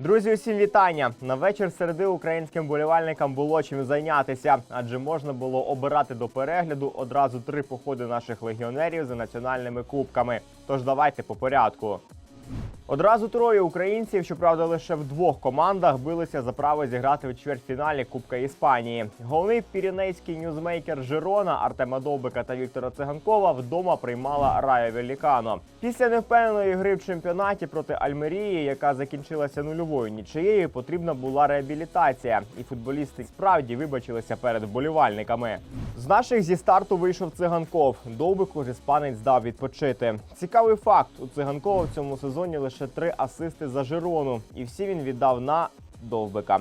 Друзі, усім вітання! На вечір середи українським болівальникам було чим зайнятися, адже можна було обирати до перегляду одразу три походи наших легіонерів за національними кубками. Тож давайте по порядку. Одразу троє українців, щоправда, лише в двох командах билися за право зіграти у чвертьфіналі Кубка Іспанії. Головний піренейський ньюзмейкер Жирона Артема Довбика та Віктора Циганкова вдома приймала Райо Велікано. Після невпевненої гри в чемпіонаті проти Альмерії, яка закінчилася нульовою нічиєю, потрібна була реабілітація, і футболісти справді вибачилися перед вболівальниками. З наших зі старту вийшов циганков. Довбику ж іспанець дав відпочити. Цікавий факт: у циганкова в цьому сезоні лише три асисти за Жирону, і всі він віддав на Довбика.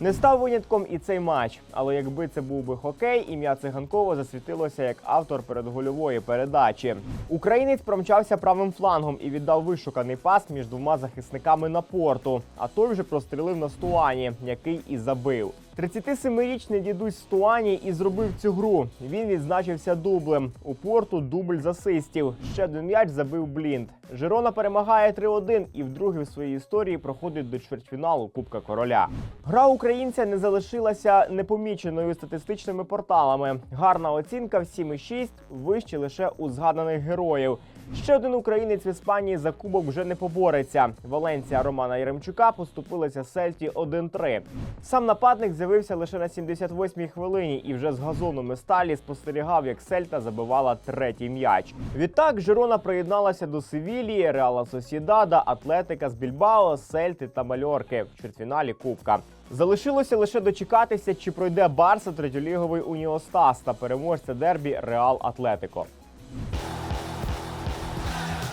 Не став винятком і цей матч, але якби це був би хокей, ім'я циганкова засвітилося як автор передгольової передачі. Українець промчався правим флангом і віддав вишуканий пас між двома захисниками на порту. А той вже прострілив на Стуані, який і забив. 37-річний дідусь Стуані і зробив цю гру. Він відзначився дублем. У порту дубль з асистів. Ще один м'яч забив Блінд. Жирона перемагає 3-1 і вдруге в своїй історії проходить до чвертьфіналу Кубка Короля. Гра українця не залишилася непоміченою статистичними порталами. Гарна оцінка в 7,6, вище лише у згаданих героїв. Ще один українець в Іспанії за кубок вже не побореться. Валенція Романа Яремчука поступилася Сельті 1-3. Сам нападник з'явився лише на 78-й хвилині і вже з газону Месталі спостерігав, як Сельта забивала третій м'яч. Відтак Жирона приєдналася до Севілії, Реала Сосідада, Атлетика з Більбао, Сельти та Мальорки в чвертьфіналі Кубка. Залишилося лише дочекатися, чи пройде Барса третьоліговий Уніостас та переможця дербі Реал Атлетико.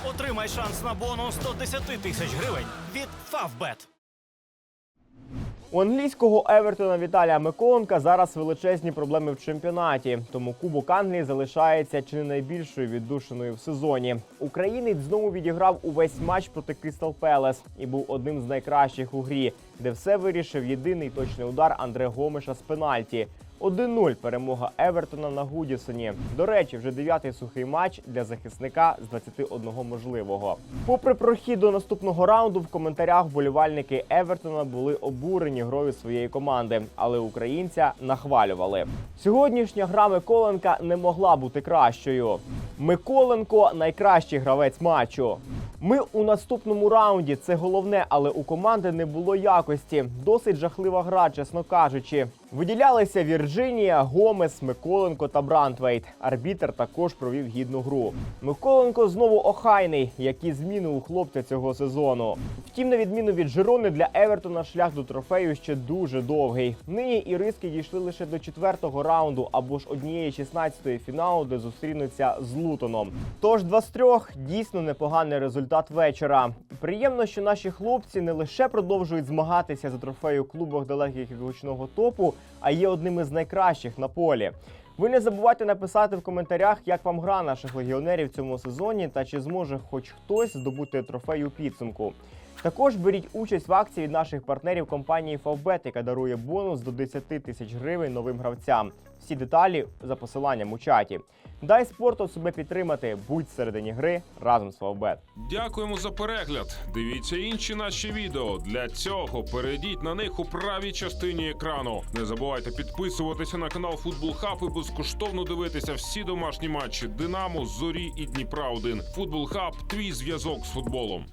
Отримай шанс на бонус 110 тисяч гривень від Favbet. У англійського Евертона Віталія Миколенка зараз величезні проблеми в чемпіонаті. Тому Кубок Англії залишається чи не найбільшою віддушиною в сезоні. Українець знову відіграв увесь матч проти Кристал Пелес і був одним з найкращих у грі, де все вирішив єдиний точний удар Андре Гомеша з пенальті. 1-0 перемога Евертона на Гудісоні. До речі, вже дев'ятий сухий матч для захисника з 21 можливого. Попри прохід до наступного раунду, в коментарях вболівальники Евертона були обурені грою своєї команди, але українця нахвалювали. Сьогоднішня гра Миколенка не могла бути кращою. Миколенко найкращий гравець матчу. Ми у наступному раунді. Це головне, але у команди не було якості. Досить жахлива гра, чесно кажучи. Виділялися Вірджинія, Гомес, Миколенко та Брантвейт. Арбітер також провів гідну гру. Миколенко знову охайний, які зміни у хлопця цього сезону. Втім, на відміну від Жирони, для Евертона шлях до трофею ще дуже довгий. Нині іриски дійшли лише до четвертого раунду або ж однієї 16-ї фіналу, де зустрінуться з Лутоном. Тож два з трьох дійсно непоганий результат вечора. Приємно, що наші хлопці не лише продовжують змагатися за трофею в клубах далеких від гучного топу, а є одними з найкращих на полі. Ви не забувайте написати в коментарях, як вам гра наших легіонерів цьому сезоні та чи зможе хоч хтось здобути трофей у підсумку. Також беріть участь в акції від наших партнерів компанії Favbet, яка дарує бонус до 10 тисяч гривень новим гравцям. Всі деталі за посиланням у чаті. Дай спорту себе підтримати, будь всередині гри разом з Favbet. Дякуємо за перегляд. Дивіться інші наші відео. Для цього перейдіть на них у правій частині екрану. Не забувайте підписуватися на канал Футбол Хаб і безкоштовно дивитися всі домашні матчі Динамо, Зорі і Дніпра 1 Футбол Хаб твій зв'язок з футболом.